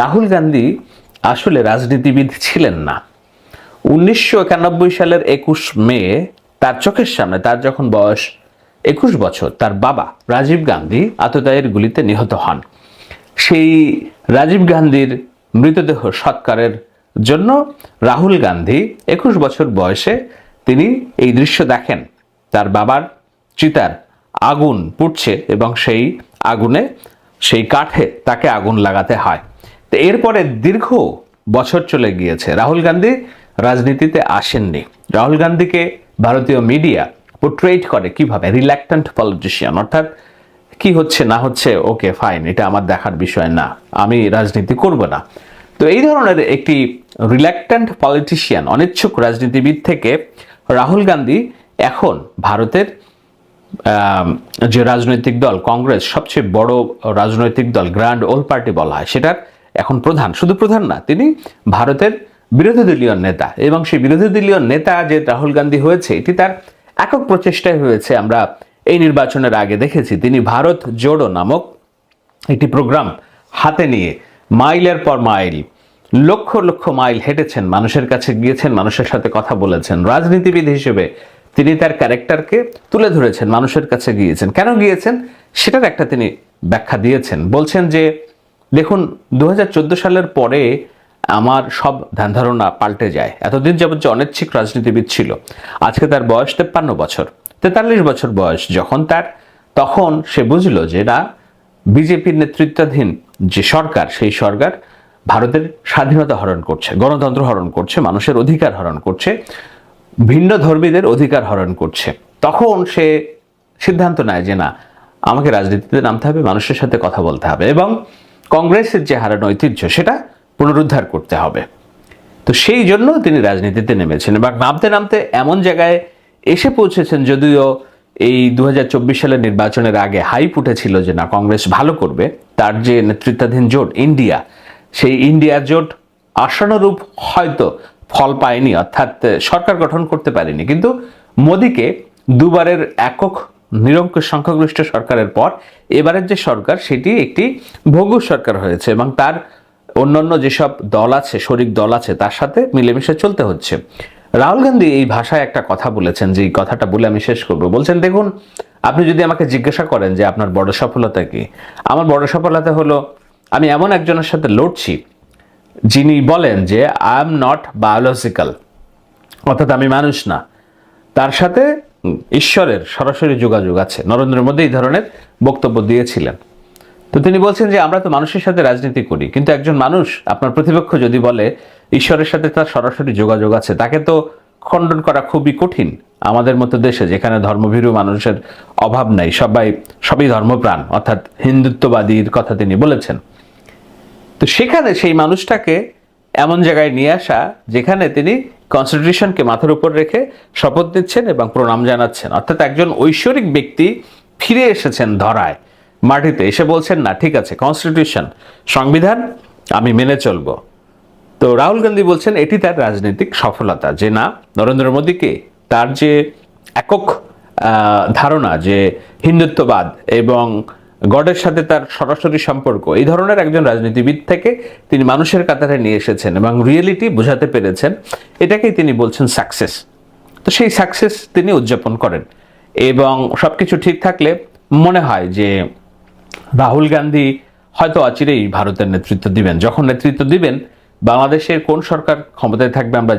রাহুল গান্ধী আসলে রাজনীতিবিদ ছিলেন না। উনিশশো একানব্বই সালের একুশ মে তার চোখের সামনে তার যখন বয়স একুশ বছর, তার বাবা রাজীব গান্ধী আততায়ীর গুলিতে নিহত হন। সেই রাজীব গান্ধীর মৃতদেহ সৎকারের জন্য রাহুল গান্ধী একুশ বছর বয়সে তিনি এই দৃশ্য দেখেন। তার বাবার চিতার আগুন পুড়ছে এবং সেই আগুনে, সেই কাঠে তাকে আগুন লাগাতে হয়। তো এরপরে দীর্ঘ বছর চলে গিয়েছে। রাহুল গান্ধী রাজনীতিতে আসেননি। রাহুল গান্ধীকে ভারতীয় মিডিয়া পোর্ট্রেট করে কীভাবে? রিল্যাক্ট্যান্ট পলিটিশিয়ান অর্থাৎ কি হচ্ছে, না হচ্ছে ওকে ফাইন এটা আমার দেখার বিষয় না। আমি রাজনীতি করব না। তো এই ধরনের একটি রিল্যাক্ট্যান্ট পলিটিশিয়ান অনিচ্ছুক রাজনীতিবিদ থেকে রাহুল গান্ধী এখন ভারতের যে রাজনৈতিক দল, কংগ্রেস, সবচেয়ে বড় রাজনৈতিক দল গ্র্যান্ড ওল পার্টি বলা হয়, সেটার এখন প্রধান, শুধু প্রধান না, তিনি ভারতের বিরোধী দলীয় নেতা এবং সেই বিরোধী দলীয় নেতা যে রাহুল গান্ধী হয়েছে, এটি তার একক প্রচেষ্টায় হয়েছে, আমরা এই নির্বাচনের আগে দেখেছি। তিনি ভারত জোড়ো নামক একটি প্রোগ্রাম হাতে নিয়ে মাইলের পর মাইল, লক্ষ লক্ষ মাইল হেঁটেছেন, মানুষের কাছে গিয়েছেন, মানুষের সাথে কথা বলেছেন। রাজনীতিবিদ হিসেবে তিনি তার ক্যারেক্টারকে তুলে ধরেছেন, মানুষের কাছে গিয়েছেন। কেন গিয়েছেন? সেটার একটা তিনি ব্যাখ্যা দিয়েছেন। বলছেন যে দেখুন দু হাজার চোদ্দ সালের পরে আমার সব ধ্যান ধারণা পাল্টে যায়। এতদিন যাবত যে অনিচ্ছিক রাজনীতিবিদ ছিল, আজকে তার বয়স তেপ্পান্ন বছর, তেতাল্লিশ বছর বয়স যখন তার, তখন সে বুঝলো যে না, বিজেপির নেতৃত্বাধীন যে সরকার, সেই সরকার ভারতের স্বাধীনতা হরণ করছে, গণতন্ত্র হরণ করছে, মানুষের অধিকার হরণ করছে, ভিন্ন ধর্মীদের অধিকার হরণ করছে। তখন সে সিদ্ধান্ত নেয় যে না, আমাকে রাজনীতিতে নামতে হবে, মানুষের সাথে কথা বলতে হবে এবং কংগ্রেসের যে হারানো ঐতিহ্য, সেটা পুনরুদ্ধার করতে হবে। তো সেই জন্য তিনি রাজনীতিতে নেমেছেন এবং নামতে নামতে এমন জায়গায় এসে পৌঁছেছেন যদিও এই দুহাজার চব্বিশ সালের নির্বাচনের আগে হাইপ উঠেছিল যে না, কংগ্রেস ভালো করবে। তার যে নেতৃত্বাধীন জোট, ইন্ডিয়া, সেই ইন্ডিয়া জোট আশানুরূপ হয়তো ফল পায়নি, অর্থাৎ সরকার গঠন করতে পারেনি। কিন্তু মোদীকে দুবারের একক নিরঙ্কুশ সংখ্যাগরিষ্ঠ সরকারের পর এবারের যে সরকার, সেটি একটি ভোগ্য সরকার হয়েছে এবং তার অন্যান্য যেসব দল আছে, শরিক দল আছে, তার সাথে মিলেমিশে চলতে হচ্ছে। রাহুল গান্ধী এই ভাষায় একটা কথা বলেছেন, যে এই কথাটা বলে আমি শেষ করব। বলছেন, দেখুন, আপনি যদি আমাকে জিজ্ঞাসা করেন যে আপনার বড় সফলতা কি? আমার বড় সফলতা হলো, আমি এমন একজনের সাথে লড়ছি যিনি বলেন যে আই এম নট বায়োলজিক্যাল অর্থাৎ আমি মানুষ না। তার সাথে ঈশ্বরের সরাসরি যোগাযোগ আছে। নরেন্দ্র মোদী এই ধরনের বক্তব্য দিয়েছিলেন। তো তিনি বলছেন যে, আমরা তো মানুষের সাথে রাজনীতি করি, কিন্তু একজন মানুষ আপনার প্রতিপক্ষ যদি বলে, ঈশ্বরের সাথে তার সরাসরি যোগাযোগ আছে, তাকে তো খণ্ডন করা খুবই কঠিন আমাদের মতো দেশে, যেখানে ধর্মভীরু মানুষের অভাব নাই, সবাই, সবই ধর্মপ্রাণ, অর্থাৎ হিন্দুত্ববাদীর কথা তিনি বলেছেন। তো সেখানে সেই মানুষটাকে এমন জায়গায় নিয়ে আসা যেখানে তিনি কনস্টিটিউশনকে মাথার উপর রেখে শপথ নিচ্ছেন এবং প্রণাম জানাচ্ছেন। অর্থাৎ একজন ঐশ্বরিক ব্যক্তি ফিরে এসেছেন ধরায়, মাটিতে। এসে বলছেন, না, ঠিক আছে কনস্টিটিউশন সংবিধান, আমি মেনে চলব। তো রাহুল গান্ধী বলছেন, এটি তার রাজনৈতিক সফলতা। যে না, নরেন্দ্র মোদীকে তার যে একক ধারণা যে হিন্দুত্ববাদ এবং গডের সাথে তার সরাসরি সম্পর্ক। এই ধরনের একজন রাজনীতিবিদ থেকে তিনি মানুষের কাতারে নিয়ে এসেছেন এবং রিয়েলিটি বোঝাতে পেরেছেন। এটাকেই তিনি বলছেন সাকসেস তো সেই সাকসেস তিনি উদযাপন করেন। এবং সবকিছু ঠিক থাকলে মনে হয় যে রাহুল গান্ধী হয়তো অচিরেই ভারতের নেতৃত্ব দিবেন। যখন নেতৃত্ব দিবেন, বাংলাদেশের কোন সরকার ক্ষমতায় থাকবে আমরা